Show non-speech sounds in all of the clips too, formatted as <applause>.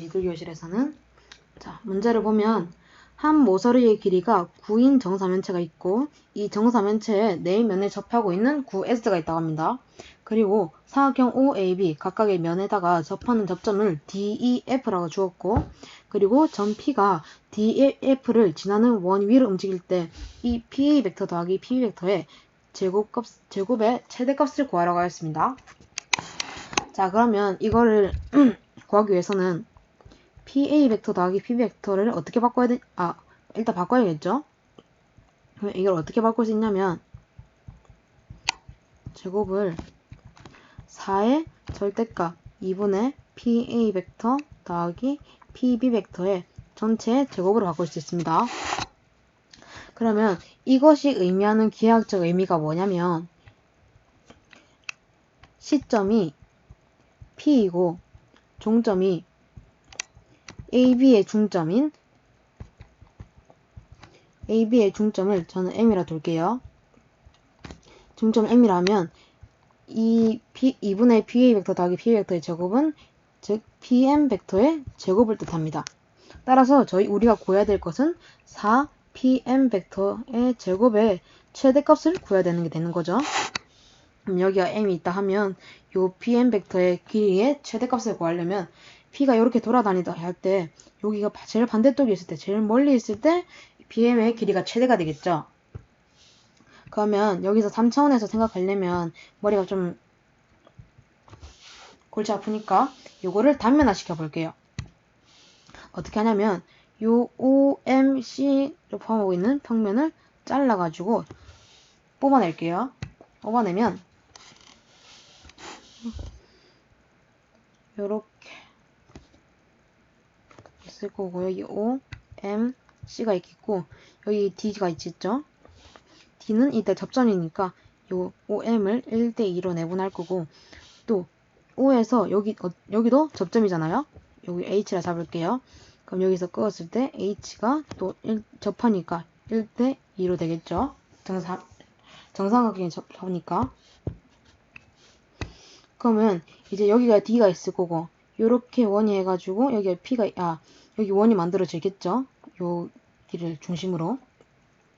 비글 교실에서는 자 문제를 보면 한 모서리의 길이가 9인 정사면체가 있고 이 정사면체의 네 면을 접하고 있는 구 S가 있다고 합니다. 그리고 사각형 OAB 각각의 면에다가 접하는 접점을 DEF라고 주었고 그리고 점 P가 DEF를 지나는 원 위로 움직일 때 이 PA 벡터 더하기 PB 벡터의 제곱값, 제곱의 최대값을 구하라고 하였습니다. 자 그러면 이거를 <clears throat> 구하기 위해서는 PA 벡터 더하기 PB 벡터를 어떻게 바꿔야 돼? 아 일단 바꿔야겠죠? 그럼 이걸 어떻게 바꿀 수 있냐면 제곱을 4의 절대값 2분의 PA 벡터 더하기 PB 벡터의 전체의 제곱으로 바꿀 수 있습니다. 그러면 이것이 의미하는 기하학적 의미가 뭐냐면 시점이 P이고 종점이 AB의 중점인 AB의 중점을 저는 M이라 둘게요. 중점 M이라면 이 P, 2분의 PA 벡터 더하기 PA 벡터의 제곱은 즉 PM 벡터의 제곱을 뜻합니다. 따라서 저희 우리가 구해야 될 것은 4 PM 벡터의 제곱의 최대값을 구해야 되는 게 되는 거죠. 그럼 여기가 m이 있다 하면 요 PM 벡터의 길이의 최대값을 구하려면 P가 이렇게 돌아다니다 할 때 여기가 제일 반대쪽에 있을 때 제일 멀리 있을 때 BM의 길이가 최대가 되겠죠. 그러면 여기서 3차원에서 생각하려면 머리가 좀 골치 아프니까 요거를 단면화 시켜 볼게요. 어떻게 하냐면 요 OMC를 포함하고 있는 평면을 잘라가지고 뽑아낼게요. 뽑아내면 요렇게 있을 거고 여기 O, M, C가 있겠고 여기 D가 있겠죠? D는 이때 접점이니까 요 OM을 1대 2로 내분할 거고 또 O에서 여기 어, 여기도 접점이잖아요. 여기 H라 잡을게요. 그럼 여기서 끄었을 때 H가 또 1, 접하니까 1대 2로 되겠죠. 정상, 정삼각형이 접하니까. 그러면 이제 여기가 D가 있을 거고 요렇게 원이 해가지고 여기가 P가 아 여기 원이 만들어지겠죠. 여기를 중심으로.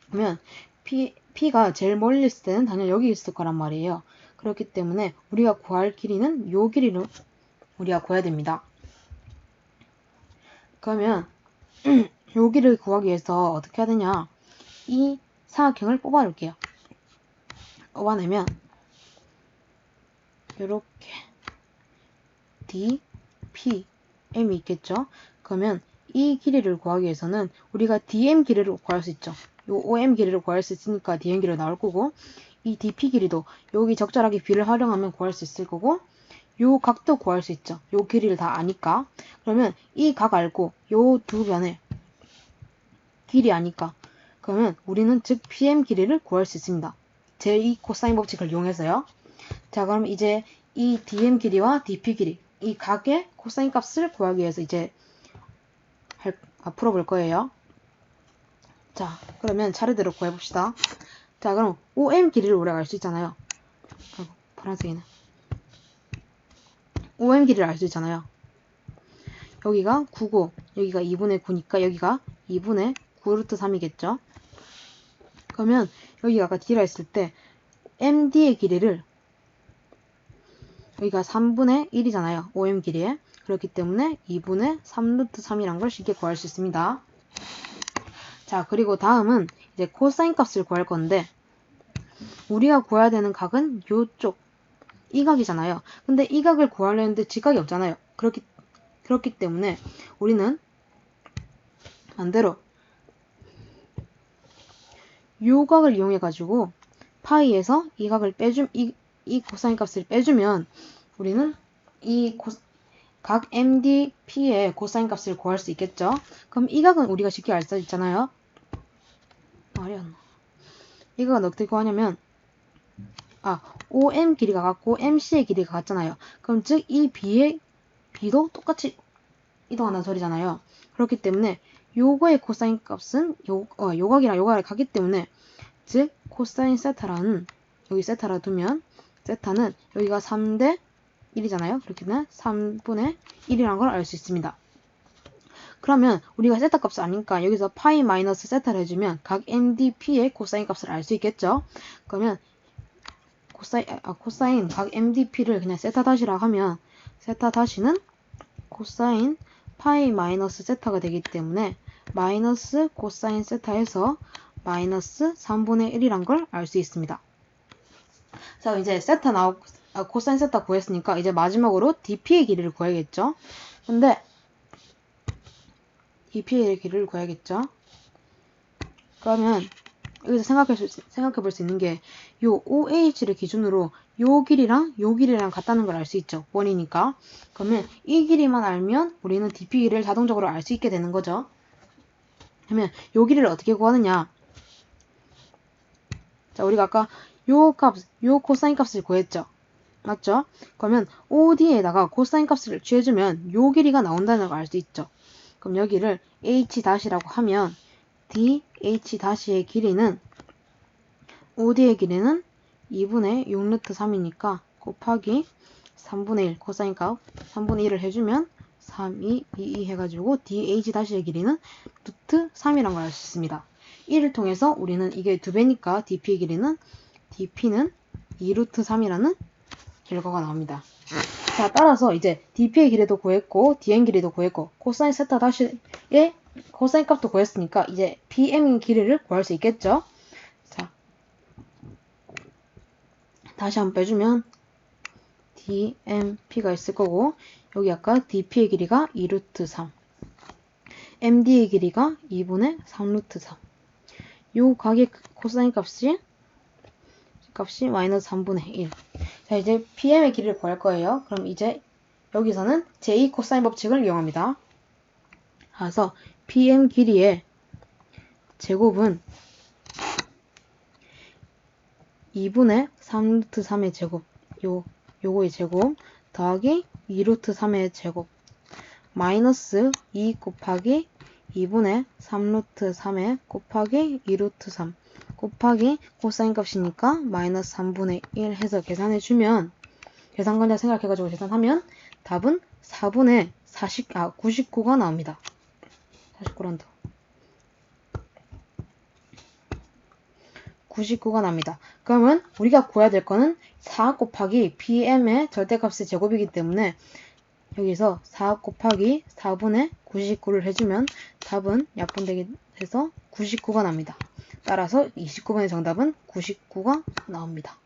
그러면 P, P가 제일 멀리 있을 때는 당연히 여기 있을 거란 말이에요. 그렇기 때문에 우리가 구할 길이는 요 길이로 우리가 구해야 됩니다. 그러면 <clears throat> 여기를 구하기 위해서 어떻게 해야 되냐 이 사각형을 뽑아볼게요 뽑아내면 이렇게 D, P, M이 있겠죠 그러면 이 길이를 구하기 위해서는 우리가 DM 길이를 구할 수 있죠 요 OM 길이를 구할 수 있으니까 DM 길이 나올 거고 이 DP 길이도 여기 적절하게 B를 활용하면 구할 수 있을 거고 요 각도 구할 수 있죠. 요 길이를 다 아니까. 그러면 이 각 알고 요 두 변의 길이 아니까. 그러면 우리는 즉 PM 길이를 구할 수 있습니다. 제2 코사인 법칙을 이용해서요. 자, 그럼 이제 이 DM 길이와 DP 길이, 이 각의 코사인 값을 구하기 위해서 이제 할, 아, 풀어볼 거예요. 자, 그러면 차례대로 구해봅시다. 자, 그럼 OM 길이를 우리가 알 수 있잖아요. 아이고, 파란색이네. OM 길이를 알 수 있잖아요. 여기가 9고 여기가 2분의 9니까 여기가 2분의 9루트 3이겠죠. 그러면 여기가 아까 D라 했을 때 MD의 길이를 여기가 3분의 1이잖아요. OM 길이에. 그렇기 때문에 2분의 3루트 3이란 걸 쉽게 구할 수 있습니다. 자, 그리고 다음은 이제 코사인 값을 구할 건데 우리가 구해야 되는 각은 이쪽 이 각이잖아요. 근데 이 각을 구하려는데 직각이 없잖아요. 그렇기, 그렇기 때문에 우리는 반대로 요 각을 이용해 가지고 파이에서 이 각을 빼줌 이, 이 코사인 값을 빼주면 우리는 이 코, 각 MDP의 코사인 값을 구할 수 있겠죠. 그럼 이 각은 우리가 쉽게 알 수 있잖아요. 말이 안 나. 이 각은 어떻게 구하냐면 아, OM 길이가 같고 MC의 길이가 같잖아요. 그럼 즉 이 B의 B도 똑같이 이동하는 소리잖아요. 그렇기 때문에 요거의 코사인 값은 요, 어, 요각이랑 요각을 같기 때문에 즉 코사인 세타라는 여기 세타라 두면 세타는 여기가 3대 1이잖아요. 그렇게 되면 3분의 1이라는 걸 알 수 있습니다. 그러면 우리가 세타 값을 아니까 여기서 파이 마이너스 세타를 해주면 각 MDP의 코사인 값을 알 수 있겠죠? 그러면 코사인, 아, 코사인 각 MDP를 그냥 세타 다시라 하면 세타 다시는 코사인 파이 마이너스 세타가 되기 때문에 마이너스 코사인 세타에서 마이너스 3분의 1이란 걸 알 수 있습니다. 자, 이제 세타 나오, 아, 코사인 세타 구했으니까 이제 마지막으로 DP의 길이를 구해야겠죠? 근데 DP의 길이를 구해야겠죠? 그러면 여기서 생각해, 생각해 볼 수 있는 게 요 OH를 기준으로 요 길이랑 요 길이랑 같다는 걸 알 수 있죠. 원이니까. 그러면 이 길이만 알면 우리는 DP 길이를 자동적으로 알 수 있게 되는 거죠. 그러면 요 길이를 어떻게 구하느냐? 자, 우리가 아까 요 값, 요 코사인 값을 구했죠. 맞죠? 그러면 OD에다가 코사인 값을 취해주면 요 길이가 나온다는 걸 알 수 있죠. 그럼 여기를 H-라고 하면 DH-의 길이는 OD의 길이는 2분의 6루트 3이니까 곱하기 3분의 1 코사인 값 3분의 1을 해주면 3, 2, 2, 2 해가지고 DH-의 길이는 루트 3이란 걸 알 수 있습니다. 이를 통해서 우리는 이게 두 배니까 DP의 길이는 DP는 2루트 3이라는 결과가 나옵니다. 자, 따라서 이제 DP의 길이도 구했고, DN 길이도 구했고, 코사인 세타 다시의 코사인 값도 구했으니까 이제 BM의 길이를 구할 수 있겠죠? 자, 다시 한번 빼주면 DMP가 있을 거고, 여기 아까 DP의 길이가 2루트 3, MD의 길이가 2분의 3루트 3. 요 각의 코사인 값이 값이 마이너스 3분의 1. 자, 이제 PM의 길이를 구할 거예요. 그럼 이제 여기서는 제2 코사인 법칙을 이용합니다. 그래서 PM 길이의 제곱은 2분의 3루트 3의 제곱, 요, 요거의 제곱, 더하기 2루트 3의 제곱, 마이너스 2 곱하기 2분의 3루트 3의 곱하기 2루트 3 곱하기 코사인 값이니까 마이너스 3분의 1 해서 계산해주면 계산관자 생각해가지고 계산하면 답은 4분의 40, 아, 99가 나옵니다. 49란다. 99가 납니다. 그러면 우리가 구해야 될 거는 4 곱하기 BM의 절대값의 제곱이기 때문에 여기서 4 곱하기 4분의 99를 해주면 답은 약분되기 해서 99가 납니다. 따라서 29번의 정답은 99가 나옵니다.